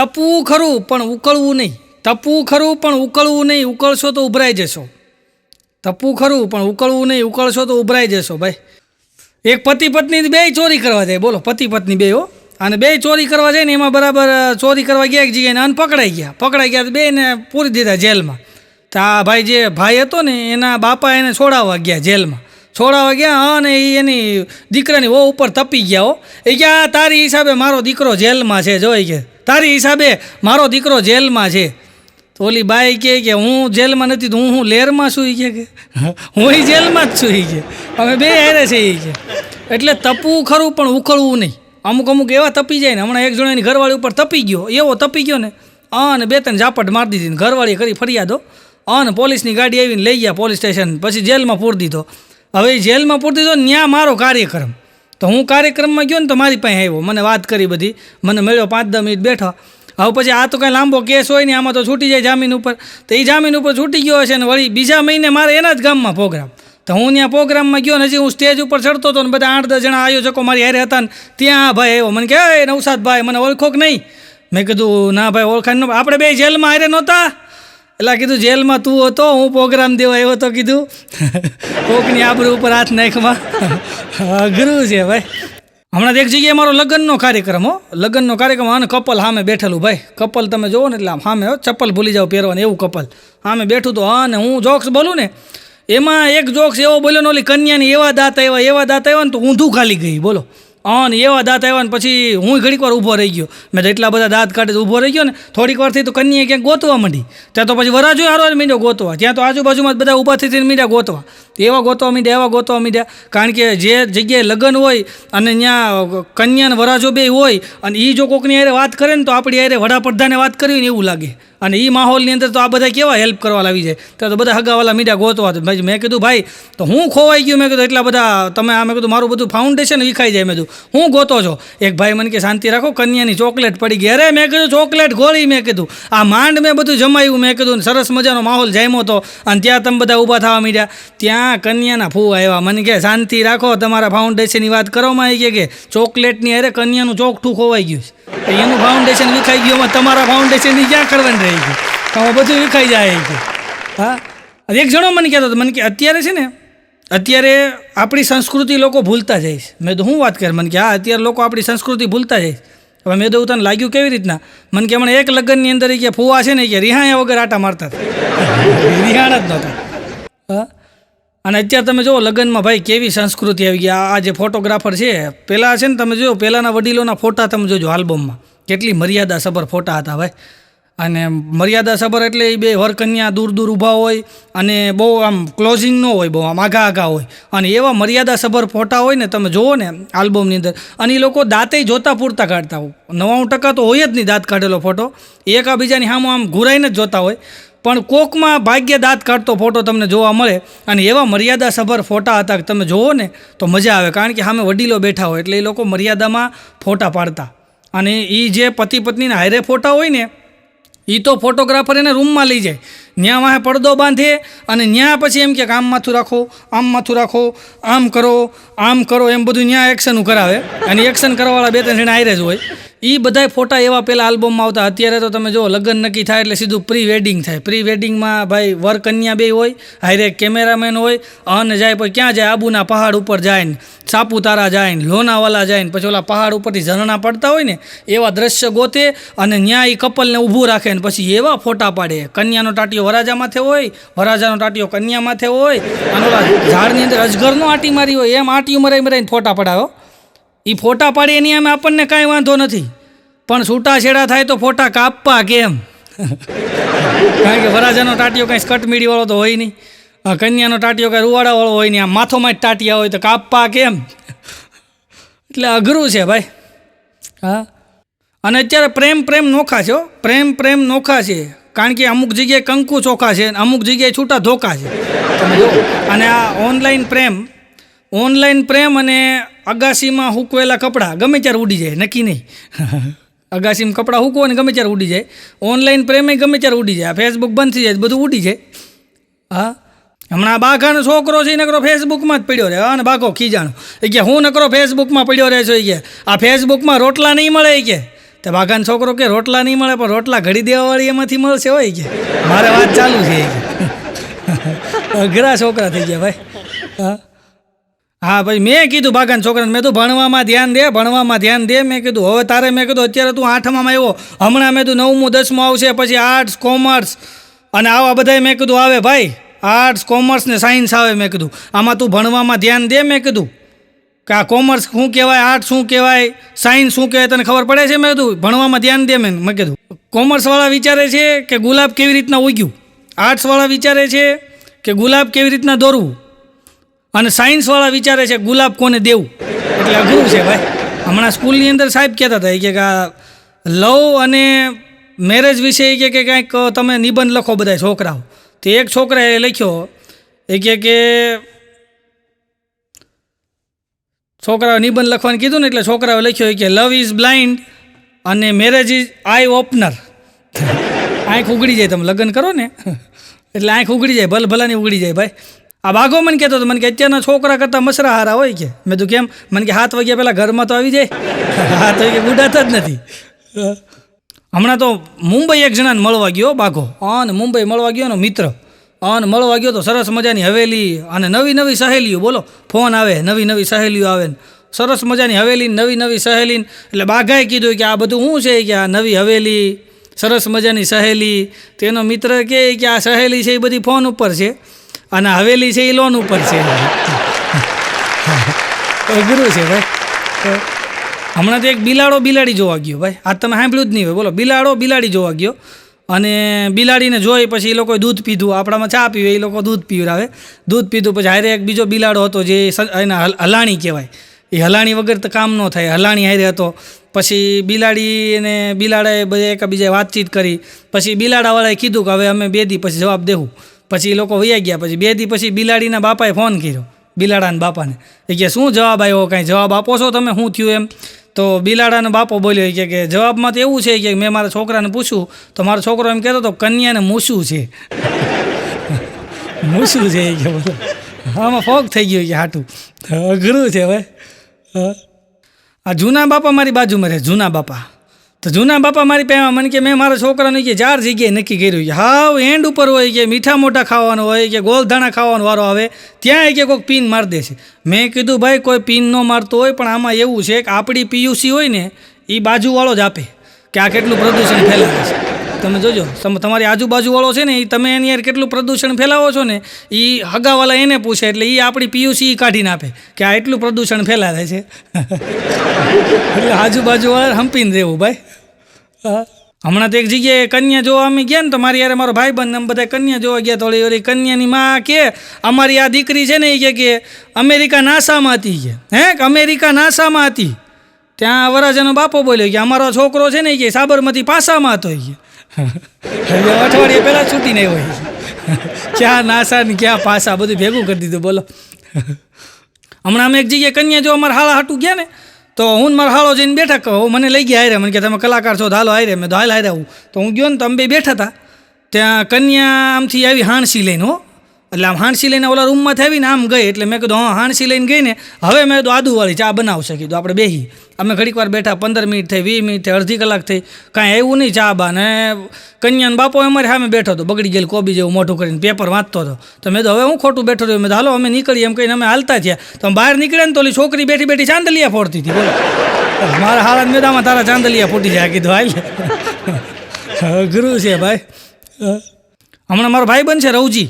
તપવું ખરું, પણ ઉકળવું નહીં. તપવું ખરું, પણ ઉકળવું નહીં. ઉકળશો તો ઉભરાઈ જશો. તપવું ખરું, પણ ઉકળવું નહીં. ઉકળશો તો ઉભરાઈ જશો, ભાઈ. એક પતિ પત્ની બે ચોરી કરવા જાય. બોલો પતિ પત્ની બે, હો. અને બે ચોરી કરવા જાય ને એમાં બરાબર ચોરી કરવા ગયા એક જગ્યાએ અને પકડાઈ ગયા. પકડાઈ ગયા તો બેને પૂરી દીધા જેલમાં. તો આ ભાઈ જે ભાઈ હતો ને, એના બાપા એને છોડાવવા ગયા જેલમાં. છોડાવવા ગયા અને એ એની દીકરાની વો ઉપર તપી ગયા, હો. એ આ તારી હિસાબે મારો દીકરો જેલમાં છે. જોઈ કે તારી હિસાબે મારો દીકરો જેલમાં છે. તો ઓલી બાઈ કહે કે હું જેલમાં નથી, તો હું હું લેરમાં છું ઈ કે. હું એ જેલમાં જ છું ઈ કે અમે બે હારે છે એ કે એટલે તપવું ખરું પણ ઉકળવું નહીં. અમુક અમુક એવા તપી જાય ને, હમણાં એક જણાની ઘરવાળી ઉપર તપી ગયો. એવો તપી ગયો ને, અને બે ત્રણ ઝાપટ મારી દીધી ને ઘરવાળીએ કરી ફરિયાદો. અને પોલીસની ગાડી આવીને લઈ ગયા પોલીસ સ્ટેશન, પછી જેલમાં પૂરી દીધો. હવે જેલમાં પૂરી દીધો ત્યાં મારો કાર્યક્રમ. તો હું કાર્યક્રમમાં ગયો ને તો મારી પાસે આવ્યો. મને વાત કરી બધી. મને મળ્યો પાંચ દસ મિનિટ બેઠો. હવે પછી આ તો કાંઈ લાંબો કેસ હોય ને, આમાં તો છૂટી જાય જામીન ઉપર. તો એ જામીન ઉપર છૂટી ગયો હશે ને વળી બીજા મહિને મારે એના જ ગામમાં પ્રોગ્રામ. તો હું ત્યાં પ્રોગ્રામમાં ગયો ને હજી હું સ્ટેજ ઉપર ચડતો હતો ને બધા આઠ દસ જણા આયોજકો મારી હારે હતા ને, ત્યાં ભાઈ આવ્યો. મને કહે નવસાદ ભાઈ, મને ઓળખો કે નહીં. મેં કીધું, ના ભાઈ ઓળખાણ આપણે બે જેલમાં હારે નહોતા. એટલે કીધું, જેલમાં તું હતો, હું પ્રોગ્રામ દેવા આવ્યો હતો કીધું. કોકની આબરૂ ઉપર હાથ નાખવા. અઘરું છે ભાઈ. હમણાં એક જગ્યાએ મારો લગ્નનો કાર્યક્રમ હો. લગ્નનો કાર્યક્રમ અને કપલ સામે બેઠેલું ભાઈ. કપલ તમે જોવો ને એટલે આમ સામે ચપ્પલ ભૂલી જાઓ પહેરવાનું, એવું કપલ. સામે બેઠું તો હા ને હું જોક્સ બોલું ને, એમાં એક જોક્સ એવો બોલ્યો ને, ઓલી કન્યાની એવા દાંત આવ્યા, એવા દાંત આવ્યા ને તો ઊંધું ખાલી ગઈ. બોલો. હા ને એવા દાંત આવ્યા ને પછી હું ઘડીક વાર ઊભો રહી ગયો. મેં એટલા બધા દાંત કાઢે ઊભો રહી ગયો ને, થોડીક વારથી તો કન્યાએ ક્યાંક ગોતવા માંડી. ત્યાં તો પછી વરાજો હારો મીંડ્યો ગોતવા. ત્યાં તો આજુબાજુમાં બધા ઊભા થઈ થઈને મીંડ્યા ગોતવા. એવા ગોતવા મીંડ્યા, એવા ગોતવા મીંડ્યા. કારણ કે જે જગ્યાએ લગ્ન હોય અને ત્યાં કન્યા ને વરાજો બે હોય અને એ જો કોકની હારે વાત કરે ને તો આપણી હારે વડાપ્રધાને વાત કરવી ને એવું લાગે. અને એ માહોલની અંદર તો આ બધા કેવા હેલ્પ કરવા લાવી જાય તો બધા હગાવાલા મીડા ગોતવા ભાઈ મેં કીધું, ભાઈ, તો હું ખોવાઈ ગયું? મેં કીધું, એટલા બધા તમે આ, મેં કીધું, મારું બધું ફાઉન્ડેશન વિખાઈ જાય. મેં કીધું, હું ગોતો છો? એક ભાઈ મને કે, શાંતિ રાખો, કન્યાની ચોકલેટ પડી ગઈ. અરે, મેં કીધું, ચોકલેટ ગોળી, મેં કીધું. આ માંડ મેં બધું જમાયું, મેં કીધું, સરસ મજાનો માહોલ જામ્યો હતો અને ત્યાં તમે બધા ઊભા થવા મીડ્યા. ત્યાં કન્યાના ફૂ આવ્યા. મને કે, શાંતિ રાખો, તમારા ફાઉન્ડેશનની વાત કરવામાં આવી કે ચોકલેટની અરે કન્યાનું ચોકઠું ખોવાઈ ગયું છે. એનું ફાઉન્ડેશન વિખાઈ ગયું. એમાં તમારા ફાઉન્ડેશનની ક્યાં કરવાની રહી ગયું આમાં બધું વિખાઈ જાય છે. હા? એક જણો મને કહેતો હતો, મને કે અત્યારે છે ને, અત્યારે આપણી સંસ્કૃતિ લોકો ભૂલતા જાય છે. મેં તો હું વાત કર? મને કે હા, અત્યારે લોકો આપણી સંસ્કૃતિ ભૂલતા જાય હવે મેં તો તને લાગ્યું કેવી રીતના? મને કે હમણાં એક લગ્નની અંદર કે ફુવા છે ને કે રિહાયા વગર આટા મારતા હતા. રિહાણ જ નહોતા. હા? અને અત્યારે તમે જુઓ, લગ્નમાં ભાઈ કેવી સંસ્કૃતિ આવી ગઈ. આ જે ફોટોગ્રાફર છે પહેલાં છે ને તમે જુઓ પહેલાંના વડીલોના ફોટા તમે જોજો આલ્બમમાં. કેટલી મર્યાદા સભર ફોટા હતા ભાઈ. અને મર્યાદા સભર એટલે એ બે વરકન્યા દૂર દૂર ઊભા હોય અને બહુ આમ ક્લોઝિંગ ન હોય, બહુ આમ આઘા આઘા હોય. અને એવા મર્યાદા સભર ફોટા હોય ને તમે જુઓ ને આલ્બમની અંદર. અને એ લોકો દાંતે જોતા પૂરતા કાઢતા હોય. નવ્વાણું ટકા તો હોય જ નહીં દાંત કાઢેલો ફોટો એકાબીજાની સામું આમ ઘુરાઈને જ જોતા હોય. પણ કોકમાં ભાગ્ય દાંત કાઢતો ફોટો તમને જોવા મળે અને એવા મર્યાદા સભર ફોટા હતા કે તમે જોવો ને તો મજા આવે. કારણ કે સામે વડીલો બેઠા હોય એટલે એ લોકો મર્યાદામાં ફોટા પાડતા. અને એ જે પતિ પત્નીના હારે ફોટા હોય ને એ તો ફોટોગ્રાફર એને રૂમમાં લઈ જાય. ત્યાં વાહે પડદો બાંધે અને ત્યાં પછી એમ કે આમ માથું રાખો, આમ માથું રાખો, આમ કરો આમ કરો, એમ બધું ત્યાં એક્શન કરાવે. અને એક્શન કરવાવાળા બે ત્રણ જણા આયરે જ હોય. એ બધાય ફોટા એવા પહેલાં આલ્બમમાં આવતા. અત્યારે તો તમે જો લગ્ન નક્કી થાય એટલે સીધું પ્રી વેડિંગ થાય. પ્રી વેડિંગમાં ભાઈ વર કન્યા બે હોય હારે કેમેરામેન હોય, અને જાય પછી ક્યાં જાય? આબુના પહાડ ઉપર જાય ને સાપુતારા જાય ને લોનાવાલા જાય ને પછી ઓલા પહાડ ઉપરથી ઝરણા પડતા હોય ને, એવા દ્રશ્ય ગોતે અને એ કપલને ઊભું રાખે ને પછી એવા ફોટા પાડે. કન્યાનો ટાટિયો વરાજા માથે હોય, વરાજાનો ટાટિયો કન્યા માથે હોય, અને ઓલા ઝાડની અંદર અજગરનો આટી મારી હોય, એમ આટી મરાઈ મરાઈને ફોટા પડાવો એ ફોટા પાડી એની અમે આપણને કાંઈ વાંધો નથી. પણ છૂટાછેડા થાય તો ફોટા કાપવા કેમ? કારણ કે વરાજાનો ટાટિયો કાંઈ સ્કટ મીડીવાળો તો હોય નહીં. આ કન્યાનો ટાટિયો કાંઈ રૂવાડાવાળો હોય નહીં. આમ માથોમાં જ ટાટિયા હોય તો કાપવા કેમ? એટલે અઘરું છે ભાઈ. હા. અને અત્યારે પ્રેમ પ્રેમ નોખા છે. પ્રેમ પ્રેમ નોખા છે. કારણ કે અમુક જગ્યાએ કંકુ ચોખા છે અમુક જગ્યાએ છૂટા ધોકા છે. અને આ ઓનલાઈન પ્રેમ ઓનલાઈન પ્રેમ અને અગાસીમાં હૂકવેલા કપડાં ગમે ત્યારે ઉડી જાય, નક્કી નહીં. અગાસીમાં કપડાં હૂકવો ને ગમે ત્યારે ઉડી જાય. ઓનલાઈન પ્રેમે ગમે ત્યારે ઉડી જાય. ફેસબુક બંધ થઈ જાય બધું ઉડી જાય. હા? હમણાં બાઘાનો છોકરો છે નકરો ફેસબુકમાં જ પડ્યો રહે અને બાઘો, ખીજાણો. એ કે હું નકરો ફેસબુકમાં પડ્યો રહે છો, એ કે. આ ફેસબુકમાં રોટલા નહીં મળે, એ કે. તે બાઘાનો છોકરો કે, રોટલા નહીં મળે, પણ રોટલા ઘડી દેવાવાળી એમાંથી મળશે હોય કે. મારે વાત ચાલુ છે, એ કે. અઘરા છોકરા થઈ ગયા, ભાઈ. હા? હા, ભાઈ, મેં કીધું, બાગાન છોકરાને, મેં તો ભણવામાં ધ્યાન દે, ભણવામાં ધ્યાન દે. મેં કીધું, હવે તારે, મેં કીધું, અત્યારે તું આઠમાં આવ્યો. હમણાં મેં તું નવમું, દસમું આવશે, પછી આર્ટ્સ, કોમર્સ. અને આવા બધાય મેં કીધું, આવે ભાઈ, આર્ટ્સ, કોમર્સ ને સાયન્સ આવે, મેં કીધું. આમાં તું ભણવામાં ધ્યાન દે, મેં કીધું. કે આ કોમર્સ શું કહેવાય, આર્ટ્સ શું કહેવાય, સાયન્સ શું કહેવાય, તને ખબર પડે છે? મેં કીધું, ભણવામાં ધ્યાન દે, મેં મેં કીધું. કોમર્સવાળા વિચારે છે કે ગુલાબ કેવી રીતના ઉગ્યું? આર્ટ્સવાળા વિચારે છે કે ગુલાબ કેવી રીતના દોરવું? અને સાયન્સવાળા વિચારે છે, ગુલાબ કોને દેવું? એટલે અઘરું છે ભાઈ. હમણાં સ્કૂલની અંદર સાહેબ કહેતા હતા કે લવ અને મેરેજ વિશે એ કે કાંઈક તમે નિબંધ લખો બધા છોકરાઓ. તો એક છોકરાએ લખ્યો, એ કે કે છોકરાઓ નિબંધ લખવાનું કીધું ને એટલે છોકરાઓ લખ્યો કે લવ ઇઝ બ્લાઇન્ડ અને મેરેજ ઇઝ આઈ ઓપનર આંખ ઉગડી જાય, તમે લગ્ન કરો ને. એટલે આંખ ઉગડી જાય ભલ ભલાની ઉગડી જાય ભાઈ. આ બાઘો મને કહેતો હતો, મને કે અત્યારના છોકરા કરતાં મસરા હારા હોય કે? મેં તો કેમ, મને કે હાથ વાગ્યા પહેલાં ઘરમાં તો આવી જાય. હાથ વાગ્યા ગુડાતા જ નથી. હમણાં તો મુંબઈ એક જણાને મળવા ગયો બાઘો. અને મુંબઈ મળવા ગયો ને મિત્ર. અને મળવા ગયો તો સરસ મજાની હવેલી અને નવી નવી સહેલીઓ, બોલો, ફોન આવે, નવી નવી સહેલીઓ આવે ને. સરસ મજાની હવેલી નવી નવી સહેલી એટલે બાઘાએ કીધું કે આ બધું શું છે કે આ નવી હવેલી, સરસ મજાની સહેલી. તેનો મિત્ર કહે કે આ સહેલી છે એ બધી ફોન ઉપર છે. અને હવેલી છે એ લોન ઉપર છે. અઘરું છે ભાઈ. હમણાં તો એક બિલાડો બિલાડી જોવા ગયો ભાઈ. આ તમે સાંભળ્યું જ નહીં હોય. બોલો, બિલાડો બિલાડી જોવા ગયો. અને બિલાડીને જોઈ પછી એ લોકોએ દૂધ પીધું. આપણામાં ચા પીવે, એ લોકો દૂધ પીવડાવે. દૂધ પીધું પછી હારે એક બીજો બિલાડો હતો જે એના હલાણી કહેવાય. એ હલાણી વગર તો કામ ન થાય. હલાણી હારે હતો. પછી બિલાડી અને બિલાડાએ બધા એકબીજાએ વાતચીત કરી. પછી બિલાડાવાળાએ કીધું કે હવે અમે બે દી પછી જવાબ દેવું. પછી એ લોકો વૈયા ગયા. પછી બે દી પછી બિલાડીના બાપાએ ફોન કર્યો. બિલાડાના બાપાને. એ કે, શું જવાબ આવ્યો કાંઈ જવાબ આપો છો તમે? શું થયું એમ? તો બિલાડાનો બાપો બોલ્યો કે કે જવાબમાં તો એવું છે કે મેં મારા છોકરાને પૂછ્યું, તો મારો છોકરો એમ કહેતો હતો, કન્યાને મૂસું છે. મૂસું છે, એ કે બોલો. આમાં ફોગ થઈ ગયો કે હાટું. અઘરું છે હવે. આ જૂના બાપા મારી બાજુમાં રહે, જૂના બાપા. તો જૂના બાપા મારી પહેવા મને કે મેં મારા છોકરાને કે ચાર જગ્યાએ નક્કી કર્યું છે. હાવ એન્ડ ઉપર હોય કે મીઠા મોટા ખાવાનું હોય કે ગોલધાણા ખાવાનો વારો આવે, ત્યાં કે કોઈક પીન મારી દે છે. મેં કીધું, ભાઈ, કોઈ પીન ન મારતો હોય, પણ આમાં એવું છે કે આપણી પીયુસી હોય ને એ બાજુવાળો જ આપે કે આ કેટલું પ્રદૂષણ ફેલાવે છે. તમે જોજો તમારી આજુબાજુવાળો છે ને એ તમે એની યાર કેટલું પ્રદૂષણ ફેલાવો છો ને એ હગાવાલા એને પૂછે, એટલે એ આપણી પીયુસી કાઢીને આપે કે આ એટલું પ્રદૂષણ ફેલાવે છે. એટલે આજુબાજુવાળા હંપીને રહેવું ભાઈ. હમણાં તો એક જગ્યાએ કન્યા જોવા અમે ગયા ને, તો મારી યાર મારો ભાઈ બંધ બધા કન્યા જોવા ગયા થોડી ઓલી કન્યાની માં કે, અમારી આ દીકરી છે ને એ કે અમેરિકા નાસામાં હતી કે. હે અમેરિકા નાસામાં હતી. ત્યાં વરાજાનો બાપો બોલ્યો કે, અમારો છોકરો છે ને કે સાબરમતી પાસામાં હતો કે. એટલે અઠવાડિયે પહેલાં છૂટીને આવ્યો હોય. ક્યાં નાસા ને ક્યાં પાસા, બધું ભેગું કરી દીધું, બોલો. હમણાં અમે એક જગ્યાએ કન્યા જો, અમારા હાળા હાટું ગયા ને, તો હું મારા હાળો જઈને બેઠા કહો મને લઈ ગયા હારે. મને કે, તમે કલાકાર છો ધાલો હારે. મેં તો હાલ હારે આવું. તો હું ગયો ને, તો અમે બે બેઠા હતા. ત્યાં કન્યા આમથી આવી હાણસી લઈને, હો. એટલે આમ હાણસી લઈને ઓલા રૂમમાંથી આવીને આમ ગઈ. એટલે મેં કીધું, હા, હાણસી લઈને ગઈ ને, હવે મેં કીધું, આદુવાળી ચા બનાવશે. કીધું, આપણે બેહી. અમે ઘડીક વાર બેઠા, પંદર મિનિટ થઈ, વીસ મિનિટ થઈ, અડધી કલાક થઈ, કાંઈ આવ્યું નહીં ચા બા ને કન્યાનો બાપો અમારે સામે બેઠો હતો, બગડી ગયેલ કોબી જેવું મોટું કરીને પેપર વાંચતો હતો. તો મેં તો હવે હું ખોટું બેઠો રહ્યો? મેં હાલો, અમે નીકળીએ. એમ કહીને અમે હાલતા થયા. તો બહાર નીકળ્યા ને તો ઓલી છોકરી બેઠી બેઠી ચાંદલિયા ફોડતી હતી, બોલો. મારા હાળા મેદામાં તારા ચાંદલિયા ફૂટી જાય, કીધું, હાલ. અઘરું છે, ભાઈ. હમણાં મારો ભાઈ બનશે રવજી.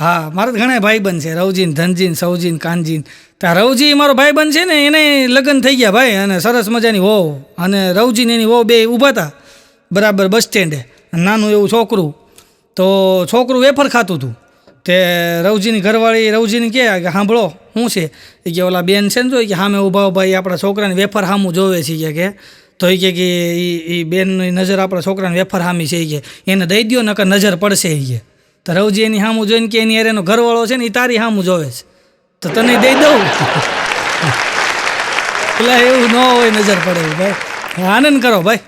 હા, મારા ઘણા ભાઈ બન છે, રવજીન, ધનજીન, સૌજીન, કાનજીન. ત્યાં રવજી મારો ભાઈ બન છે ને, એને લગ્ન થઈ ગયા ભાઈ, અને સરસ મજાની વહુ. અને રવજીને એની વહુ બે ઊભા હતા બરાબર બસ સ્ટેન્ડે. નાનું એવું છોકરું. તો છોકરું વેફર ખાતું હતું તે રવજીની ઘરવાળી, રવજીને કહે કે સાંભળો શું છે? એ કે ઓલા બેન છે ને તો કે સામે ઊભા ઊભા એ આપણા છોકરાને વેફર સામું જોવે છે કે તો એ કે એ બેનની નજર આપણા છોકરાને વેફર સામી છે કે. એને દઈ દ્યો નકર નજર પડશે એ કે. તો રવજી એની સામું જોઈને કે એની યાર એનો ઘરવાળો છે ને એ તારી સામું જોવે છે. તો તને દઈ દઉં. એટલે એવું ન હોય નજર પડે ભાઈ. આનંદ કરો ભાઈ.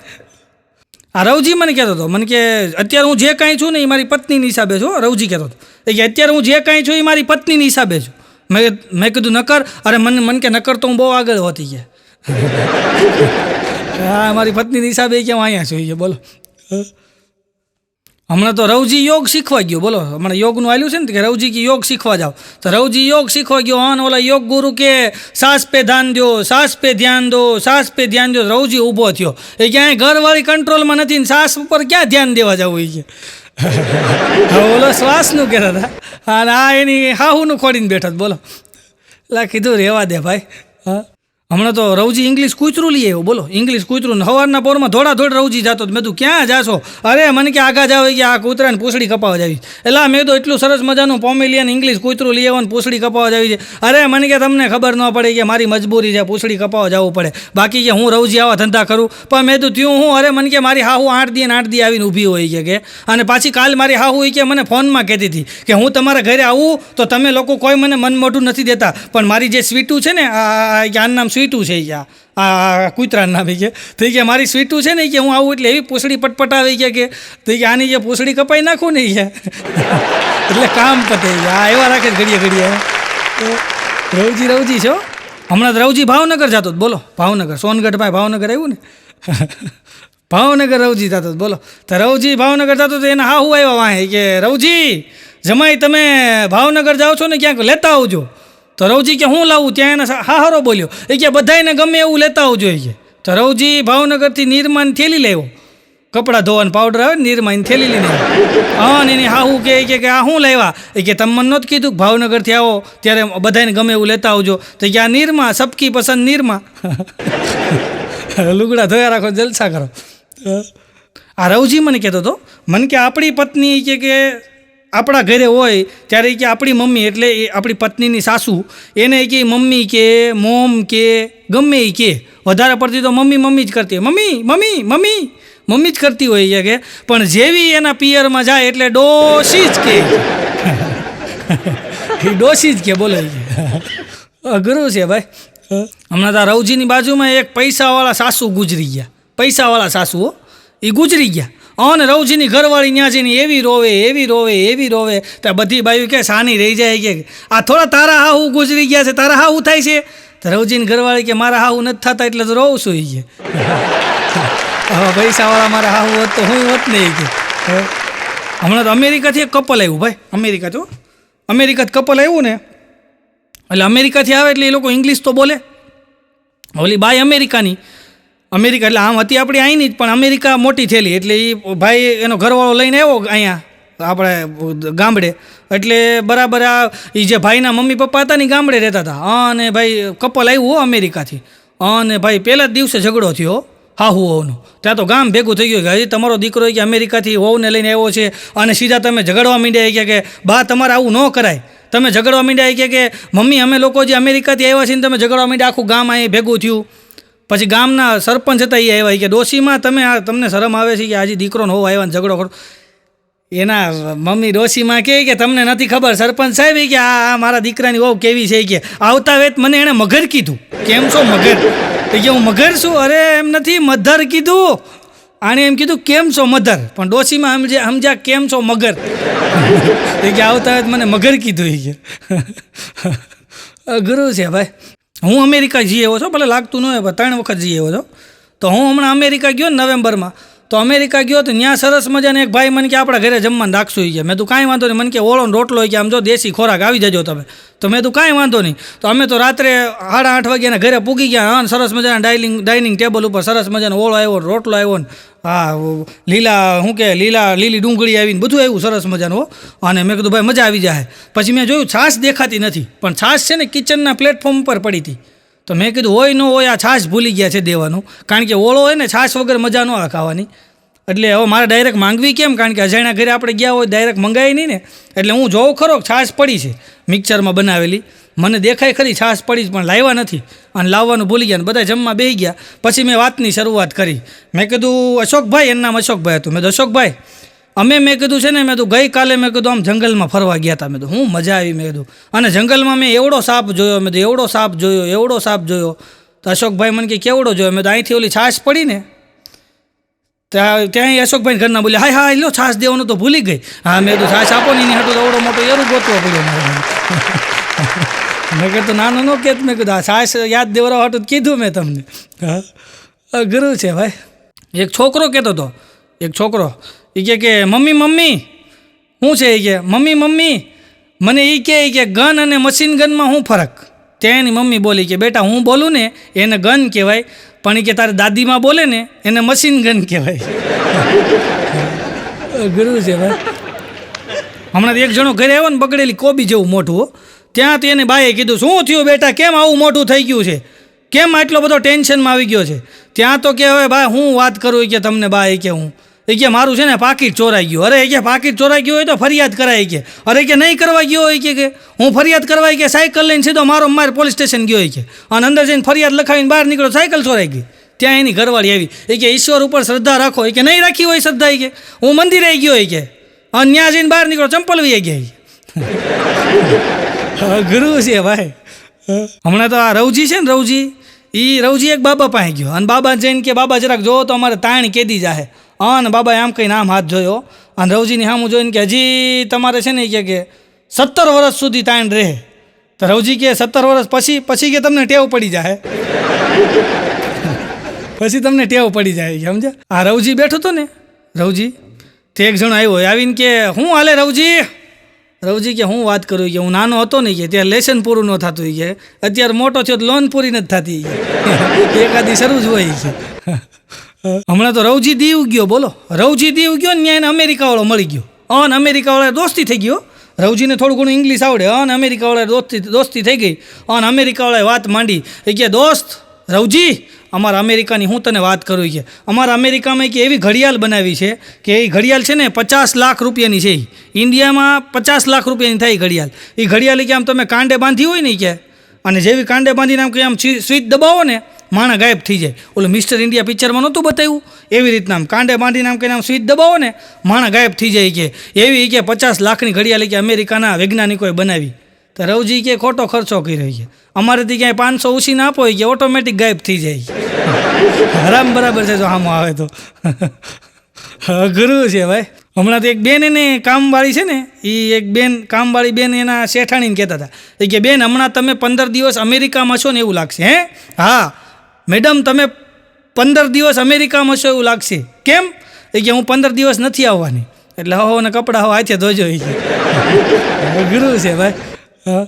આ રવજી મને કહેતો હતો મને કે અત્યારે હું જે કાંઈ છું ને એ મારી પત્નીની હિસાબે છું હો, રવજી કહેતો હતો. એ કે અત્યારે હું જે કાંઈ છું એ મારી પત્નીની હિસાબે છું. મેં મેં કીધું નકર અરે મને મને કે નકર તો હું બહુ આગળ હોતી ગયા હા મારી પત્નીની હિસાબે કેમ અહીંયા છું એ બોલો. હમણાં તો રવજી યોગ શીખવા ગયો બોલો. હમણાં યોગનું આવ્યું છે ને કે રવજી કે યોગ શીખવા જાઓ. તો રવજી યોગ શીખવા ગયો હા ને ઓલા યોગ ગુરુ કે સાસ પે ધ્યાન દો સાસ પે ધ્યાન દો સાસ પે ધ્યાન દો. રવજી ઊભો થયો. એ ક્યાંય ઘરવાળી કંટ્રોલમાં નથી ને સાસ ઉપર ક્યાં ધ્યાન દેવા જવું એ કે? ઓલો શ્વાસનું કહેતા હતા અને આ એની હાહુનું ખોડીને બેઠો બોલો. એટલે કીધું રહેવા દે ભાઈ. હા. હમણાં તો રવજી ઇંગ્લિશ કૂતરું લઈ આવ્યો બોલો ઇંગ્લિશ કૂતરું સવારના પોરમાં થોડા થોડ રવજી જતો મેં તું ક્યાં જાશો અરે મને કે આગા જાવ કે આ કૂતરાને પૂછડી કપાવા જાવી એટલે મેં તો એટલું સરસ મજાનું પોમેલિયન ઇંગ્લિશ કૂતરું લઈ આવ્યો ને પૂછડી કપાવા જાવી છે અરે મને કે તમને ખબર ન પડે કે મારી મજબૂરી છે પૂછડી કપાવા જવું પડે બાકી કે હું રવજી આવા ધંધા કરું પણ મેં તો ત્યું હું અરે મને કે મારી હાહુ આઠ દી ને આઠ દી આવીને ઊભી હોય કે અને પાછી કાલ મારી હાહુ એ કે મને ફોનમાં કહેતી હતી કે હું તમારા ઘરે આવું તો તમે લોકો કોઈ મને મન મોઢું નથી દેતા પણ મારી જે સ્વીટું છે ને આ આ- આ નામ સ્વીટું છે ઈ આ. કૂતરાના ભાઈ કે તો કે મારી સ્વીટું છે ને કે હું આવું એટલે એવી પૂછડી પટપટાવી ગયા કે, તો કે આની જે પૂછડી કપાઈ નાખું ને કે. એટલે કામ પતે આ એવા રાખે ઘડીએ ઘડીએ. રવજી રવજી છો? હમણાં તો રવજી ભાવનગર જતો બોલો, ભાવનગર. સોનગઢ ભાઈ ભાવનગર આવ્યું ને? ભાવનગર રવજી જતો બોલો. તો રવજી ભાવનગર જતો તો એના હા હું આવ્યા વાંહે કે, રવજી, જમાઈ તમે ભાવનગર જાઓ છો ને ક્યાંક લેતા આવજો. તો રવજી કે હું લાવું? ત્યાં એને હારો બોલ્યો. એ કે બધાયને ગમે એવું લેતા આવજો એ તો રવજી ભાવનગરથી નિર્માણ થેલી લેવો કપડાં ધોવાનું પાવડર આવે ને નિર્માણ થેલી લઈને હા, ને એની હાહુ કે કે આ શું લાવ્યા? એ કે તમે મને નહોતું કીધું કે ભાવનગરથી આવો? ત્યારે બધાને ગમે એવું લેતા આવજો. તો કે આ નિરમા, સબકી પસંદ નિરમા. લુગડા ધોયા રાખો જલસા કરો. આ રવજી મને કહેતો હતો, મને કે આપણી પત્ની કે કે આપણા ઘરે હોય, ત્યારે કે આપણી મમ્મી એટલે એ આપણી પત્નીની સાસુ. એને કે મમ્મી કે, મોમ કે, ગમે એ કે. વધારે પડતી તો મમ્મી મમ્મી જ કરતી હોય. Mummy mummy mummy. મમ્મી જ કરતી હોય છે કે. પણ જેવી એના પિયરમાં જાય એટલે ડોસી જ કે. એ ડોસી જ કે બોલે છે. અઘરું છે ભાઈ. હમણાં તો રવજીની બાજુમાં એક પૈસાવાળા સાસુ ગુજરી ગયા. પૈસાવાળા સાસુ હો. એ ગુજરી ગયા. અને રવજીની ઘરવાળી ત્યાં જઈને એવી રોવે એવી રોવે એવી રોવે. તો બધી બાયું કે સાની રહી જાય કે આ થોડા તારા હાહુ ગુજરી ગયા છે, તારા હાહુ થાય છે? તો રવજીની ઘરવાળી કે મારા હાહુ નથી થતા એટલે તો રોવું છું કે. હવે પૈસાવાળા મારા હાહુ હોત તો હું હોત નહીં કે. હે. હમણાં તો અમેરિકાથી એક કપલ આવ્યું ભાઈ. અમેરિકા તો અમેરિકા કપલ આવ્યું ને. એટલે અમેરિકાથી આવે એટલે એ લોકો ઇંગ્લિશ તો બોલે. ઓલી બાય અમેરિકાની. અમેરિકા, એટલે આમ હતી આપણી અહીંની જ, પણ અમેરિકા મોટી થયેલી. એટલે એ ભાઈ એનો ઘરવાળો લઈને આવ્યો અહીંયા, આપણે ગામડે. એટલે બરાબર આ એ જે ભાઈના મમ્મી પપ્પા હતા ને ગામડે રહેતા હતા. અને ભાઈ કપલ આવ્યું હો અમેરિકાથી. અને ભાઈ પહેલા જ દિવસે ઝઘડો થયો હાહુ હોવનો. ત્યાં તો ગામ ભેગું થઈ ગયું કે હજી તમારો દીકરો કે અમેરિકાથી હોવને લઈને આવ્યો છે અને સીધા તમે ઝઘડવા માંડ્યા કે કે, બા, તમારે આવું ન કરાય. તમે ઝઘડવા માંડ્યા કે મમ્મી, અમે લોકો જે અમેરિકાથી આવ્યા છીએ ને તમે ઝઘડવા માંડ્યા, આખું ગામ અહીં ભેગું થયું. પછી ગામના સરપંચ હતા એ આવ્યા કે ડોશીમાં તમે આ તમને શરમ આવે છે કે આજે દીકરો હોવ આવ્યા ઝઘડો કરો એના મમ્મી ડોશીમાં કહે કે તમને નથી ખબર, સરપંચ સાહેબ કે આ મારા દીકરાની વહુ કેવી છે કે, આવતા વેત મને એણે મગર કીધું. કેમ છો મગર? તો કે હું મગર છું, અરે એમ નથી, મધર કીધું. આણે એમ કીધું, કેમ છો મધર? પણ ડોશીમાં સમજ્યા સમજ્યા, કેમ છો મગર? એ કે આવતા વેત મને મગર કીધું કે. અઘરું છે ભાઈ. હું અમેરિકા જઈ આવ્યો છું, ભલે લાગતું ન હોય ત્રણ વખત જઈ આવ્યો છું. તો હું હમણાં અમેરિકા ગયો નવેમ્બરમાં. તો અમેરિકા ગયો તો ત્યાં સરસ મજાને એક ભાઈ મને કે આપણા ઘરે જમવાનું રાખશું એ કે. મેં તું કાંઈ વાંધો નહીં, મને કે ઓળો રોટલો કે આમ જો દેશી ખોરાક, આવી જજો તમે. તો મેં તું કાંઈ વાંધો નહીં. તો અમે તો રાત્રે સાડા આઠ વાગ્યાના ઘરે પૂગી ગયા, હા સરસ મજાના ડાઇનિંગ ડાઇનિંગ ટેબલ ઉપર સરસ મજાનો ઓળો આવ્યો રોટલો આવ્યો ને, હા, લીલા શું કે, લીલા, લીલી ડુંગળી આવીને બધું આવ્યું સરસ મજાનું અને મેં કીધું, ભાઈ, મજા આવી જાય પછી મેં જોયું, છાશ દેખાતી નથી, પણ છાશ છે ને કિચનના પ્લેટફોર્મ પર પડી હતી. તો મેં કીધું હોય ન હોય આ છાશ ભૂલી ગયા છે દેવાનું. કારણ કે ઓળો હોય ને, છાશ વગર મજા ન આવે ખાવાની. એટલે હવે મારે ડાયરેક્ટ માંગવી કેમ? કારણ કે અજાણ્યા ઘરે આપણે ગયા હોય ડાયરેક્ટ મંગાવી નહીં ને. એટલે હું જોઉં ખરો છાશ પડી છે. મિક્સરમાં બનાવેલી. મને દેખાય ખરી છાશ પડી પણ લાવ્યા નથી. અને લાવવાનું ભૂલી ગયા બધા જમવા બેસી ગયા. પછી મેં વાતની શરૂઆત કરી. મેં કીધું, અશોકભાઈ, એનું નામ અશોકભાઈ હતું. મેં કીધું, અશોકભાઈ અમે મેં કીધું છે ને, મેં તો ગઈકાલે મેં કીધું, આમ જંગલમાં ફરવા ગયા હતા મેં તો હું મજા આવી, મેં કીધું. અને જંગલમાં મેં એવડો સાપ જોયો, મેં તો એવડો સાપ જોયો, એવડો સાપ જોયો. તો અશોકભાઈ મને કે કેવડો જોયો? મેં તો અહીંથી ઓલી છાશ પડી ને. ત્યાં ત્યાં અશોકભાઈ ઘરના બોલ્યા, હાય હા લો છાશ દેવાનું તો ભૂલી ગઈ. હા, મેં તો છાશ આપો ને, એની હાટું એવડો મોટો એરું ગોતવો પડ્યો મેં કીધું, નાનું ન કેત, મેં કીધું, આ છાશ યાદ દેવરા હાટું કીધું મેં તમને. હા ગુરુ છે ભાઈ. એક છોકરો કહેતો હતો એક છોકરો એ કહે કે મમ્મી મમ્મી શું છે? એ કે મમ્મી મમ્મી મને એ કહે કે ગન અને મશીન ગનમાં શું ફરક? ત્યાં એની મમ્મી બોલી કે બેટા હું બોલું ને એને ગન કહેવાય પણ એ કે તારે દાદીમાં બોલે ને એને મશીન ગન કહેવાય. ગુરુ છે ભાઈ. હમણાં એક જણો ઘરે આવ્યો ને બગડેલી કોબી જેવું મોટું ત્યાં તો એને બાએ કીધું શું થયું બેટા? કેમ આવું મોટું થઈ ગયું છે? કેમ આટલો બધો ટેન્શનમાં આવી ગયો છે? ત્યાં તો કે હવે ભાઈ હું વાત કરું કે તમને બાએ કે હું. એ કે મારું છે ને પાકીટ ચોરાઈ ગયું. અરે એ કે પાકીટ ચોરાઈ ગયું હોય તો ફરિયાદ કરાય કે. અરે કે નહીં કરવા ગયો હોય કે હું ફરિયાદ કરવા કે સાયકલ લઈને સીધો મારો માર પોલીસ સ્ટેશન ગયો હોય કે. અને અંદર જઈને ફરિયાદ લખાવીને બહાર નીકળ્યો, સાયકલ ચોરાઈ ગઈ. ત્યાં એની ઘરવાળી આવી. એ કે ઈશ્વર ઉપર શ્રદ્ધા રાખો. એ કે નહીં રાખી હોય શ્રદ્ધા એ કે. હું મંદિરે ગયો હોય કે. અને ત્યાં જઈને બહાર નીકળો ચંપલ વી ગયા અઘરું છે ભાઈ. હમણાં તો આ રવજી છે ને રવજી એ રવજી એક બાબા પાસે ગયો. અને બાબા જઈને કે, બાબા, જરાક જોવો તો અમારે તાણ કેદી જાહે. અને બાબાએ આમ કહીને આમ હાથ જોયો. અને રવજીની સામું જોઈને કે, હજી તમારે છે ને કે કે સત્તર વર્ષ સુધી તાણ રહે. તો રવજી કે, સત્તર વર્ષ પછી પછી કે તમને ટેવ પડી જાય પછી તમને ટેવ પડી જાય સમજે આ રવજી બેઠો હતો ને, રવજી, તે એક જણો આવ્યો આવીને કે, હું હાલે રવજી? રવજી કે, હું વાત કરું કે, હું નાનો હતો ને કે ત્યાં લેસન પૂરું ન થતું કે, અત્યારે મોટો થયો તો લોન પૂરી નથી થતી એકાદી શરૂ જ હોય કે. હમણાં તો રવજી દીવ ગયો, બોલો. રવજી દીવ ગયો ને ત્યાં એને અમેરિકાવાળો મળી ગયો. અન અમેરિકાવાળા દોસ્તી થઈ ગયો રવજીને થોડું ઘણું ઇંગ્લિશ આવડે. અન અમેરિકાવાળા દોસ્તી દોસ્તી થઈ ગઈ. અન અમેરિકાવાળાએ વાત માંડી. એ કે, દોસ્ત, રવજી, અમારા અમેરિકાની હું તને વાત કરું. કે, અમારા અમેરિકામાં કે એવી ઘડિયાળ બનાવી છે કે એ ઘડિયાળ છે ને પચાસ લાખ રૂપિયાની છે. ઇન્ડિયામાં પચાસ લાખ રૂપિયાની થાય ઘડિયાળ. એ ઘડિયાળ કે આમ તમે કાંડે બાંધી હોય ને કે, અને જેવી કાંડે બાંધીને આમ કે આમ સ્વી- સ્વિચ દબાવો ને માણા ગાયબ થઈ જાય. ઓલું મિસ્ટર ઇન્ડિયા પિક્ચરમાં નહોતું બતાવ્યું? એવી રીતના આમ કાંડે બાંધીને આમ કહીને આમ સ્વિચ દબાવો ને માણા ગાયબ થઈ જાય કે. એવી કે પચાસ લાખની ઘડિયાળ કે અમેરિકાના વૈજ્ઞાનિકોએ બનાવી. તો રવજી કે ખોટો ખર્ચો કર્યો છે અમારેથી ક્યાંય પાંચસો ઉછીને આપો ઈ કે ઓટોમેટિક ગાયબ થઈ જાય હરામ બરાબર છે જો આમાં આવે તો. અઘરું છે ભાઈ. હમણાં તો એક બેન એને કામવાળી છે ને એ એક બેન, કામવાળી બેન એના શેઠાણીને કહેતા હતા. કે બેન, હમણાં તમે પંદર દિવસ અમેરિકામાં છો ને એવું લાગશે, હે? હા. મેડમ, તમે પંદર દિવસ અમેરિકામાં છો એવું લાગશે. કેમ? એ કે હું પંદર દિવસ નથી આવવાની. એટલે હો ને કપડાં હો, હાથે ધોજો એ ગુરુ છે ભાઈ.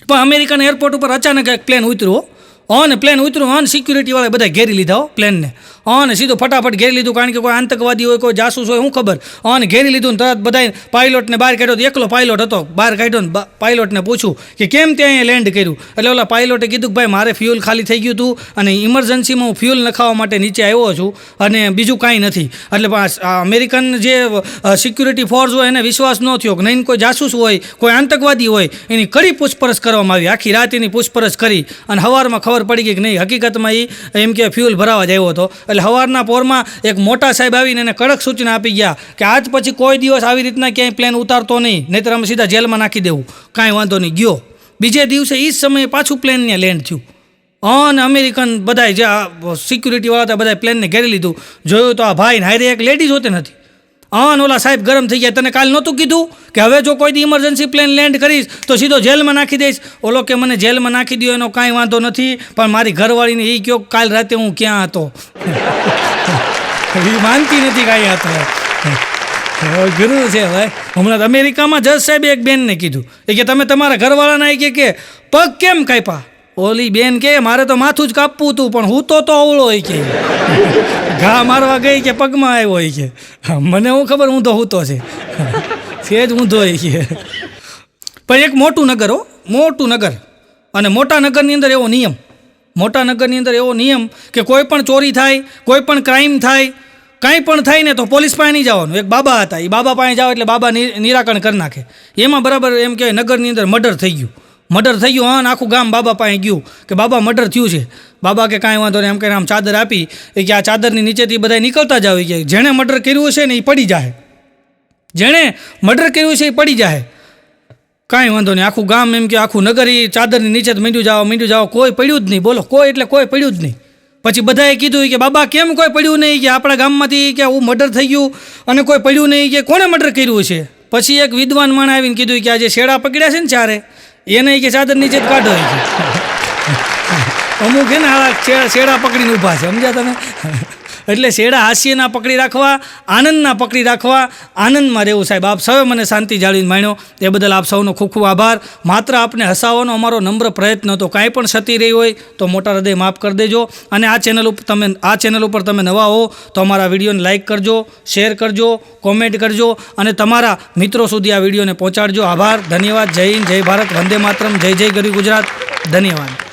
પણ અમેરિકાના એરપોર્ટ ઉપર અચાનક એક પ્લેન ઉતર્યું ઓન પ્લેન ઉતર્યું ઓન સિક્યુરિટી વાળા બધા ઘેરી લીધા હો, પ્લેનને. ઓન સીધું ફટાફટ ઘેરી લીધું, કારણ કે કોઈ આતંકવાદી હોય, કોઈ જાસૂસ હોય શું ખબર. ઓન ઘેરી લીધું ને તરત બધા પાયલોટને બહાર કાઢ્યો એકલો પાયલોટ હતો. બહાર કાઢ્યો ને પાયલોટને પૂછ્યું કે કેમ ત્યાં અહીંયા લેન્ડ કર્યું? એટલે ઓલા પાયલોટે કીધું કે ભાઈ, મારે ફ્યુલ ખાલી થઈ ગયું હતું અને ઇમરજન્સીમાં હું ફ્યુલ નખાવા માટે નીચે આવ્યો છું અને બીજું કાંઈ નથી. એટલે અમેરિકન જે સિક્યુરિટી ફોર્સ હોય એને વિશ્વાસ ન થયો કે નહીં કોઈ જાસૂસ હોય, કોઈ આતંકવાદી હોય, એની કડી પૂછપરછ કરવામાં આવી. આખી રાત એની પૂછપરછ કરી અને સવારમાં ખબર પડી ગઈ કે નહીં? હકીકતમાં એ એમ કે ફ્યુલ ભરાવા જ આવ્યો હતો. એટલે સવારના પોરમાં એક મોટા સાહેબ આવીને એને કડક સૂચના આપી ગયા કે આજ પછી કોઈ દિવસ આવી રીતના ક્યાંય પ્લેન ઉતારતો નહીં, નહીંતર અમે સીધા જેલમાં નાખી દેવું. કાંઈ વાંધો નહીં, ગયો. બીજે દિવસે એ જ સમયે પાછું પ્લેન ત્યાં લેન્ડ થયું. અને અમેરિકન બધાય જે સિક્યુરિટીવાળા હતા બધાય પ્લેનને ઘેરી લીધું. જોયું તો આ ભાઈ હારે એક લેડીઝ હોતી નથી અન ઓલા સાહેબ ગરમ થઈ ગયા. તને કાલ નહોતું કીધું કે હવે જો કોઈ ઇમરજન્સી પ્લેન લેન્ડ કરીશ, તો સીધો જેલમાં નાખી દઈશ. ઓલો કે મને જેલમાં નાખી દો એનો કાંઈ વાંધો નથી, પણ મારી ઘરવાળીને એ કહો કાલ રાતે હું ક્યાં હતો? એ માનતી નથી કાંઈ હતો. ગુરુ છે ભાઈ હમણાં અમેરિકામાં જજ સાહેબે એક બેનને કીધું. એ કે તમે તમારા ઘરવાળાના એ કે પગ કેમ કાપ્યા? ઓલી બેન કે, મારે તો માથું જ કાપવું હતું પણ હું તો તો અવળો એ કે. ઘા મારવા ગઈ કે પગમાં આવ્યો હોય કે. મને હું ખબર હું તો હૂતો છે. છે જ ઊંધો હોય કે. પણ એક મોટું નગર હો, મોટું નગર. અને મોટા નગરની અંદર એવો નિયમ. મોટા નગરની અંદર એવો નિયમ કે કોઈ પણ ચોરી થાય, કોઈ પણ ક્રાઇમ થાય, કાંઈ પણ થાય ને તો પોલીસ પાસે નહીં જવાનું. એક બાબા હતા. એ બાબા પાસે જાઓ એટલે બાબા નિરાકરણ કરી નાખે. એમાં બરાબર એમ કહેવાય નગરની અંદર મર્ડર થઈ ગયું. મર્ડર થઈ ગયું. હા આખું ગામ બાબા પાસે ગયું કે બાબા મર્ડર થયું છે. બાબા કે કાંઈ વાંધો નહીં, એમ કરીને આમ ચાદર આપી એ કે આ ચાદરની નીચેથી બધા નીકળતા જ આવી કે જેણે મર્ડર કર્યું હશે ને એ પડી જાય જેણે મર્ડર કર્યું છે એ પડી જાય કાંઈ વાંધો નહીં, આખું ગામ એમ કે આખું નગર એ ચાદરની નીચે મીંડું જાઓ મીંડું જાઓ, કોઈ પડ્યું જ નહીં. બોલો, કોઈ એટલે કોઈ પડ્યું જ નહીં. પછી બધાએ કીધું કે બાબા, કેમ કોઈ પડ્યું નહીં કે આપણા ગામમાંથી કે આવું મર્ડર થઈ ગયું અને કોઈ પડ્યું નહીં કે કોણે મર્ડર કર્યું છે પછી એક વિદ્વાન માણ આવીને કીધું કે આ જે શેડા પકડ્યા છે ને ચારે? એને કે ચાદર નીચે જ કાઢો અમુક છે ને આવા છેડા પકડીને ઊભા છે સમજ્યા તમે? એટલે શેડા હાસ્યના પકડી રાખવા, આનંદના પકડી રાખવા, આનંદમાં રહેવું સાહેબ. આપ સૌએ મને શાંતિ જાળવીને માણ્યો. એ બદલ આપ સૌનો ખૂબ ખૂબ આભાર. માત્ર આપને હસાવવાનો અમારો નમ્ર પ્રયત્ન હતો. કાંઈ પણ સતી રહી હોય તો મોટા હૃદય માફ કરી દેજો અને આ ચેનલ ઉપર તમે, આ ચેનલ ઉપર તમે નવા હો તો અમારા વિડીયોને લાઇક કરજો શેર કરજો કોમેન્ટ કરજો અને તમારા મિત્રો સુધી આ વિડીયોને પહોંચાડજો. આભાર. ધન્યવાદ. જય હિન્દ, જય ભારત. વંદે માતરમ. જય જય ગરી ગુજરાત. ધન્યવાદ.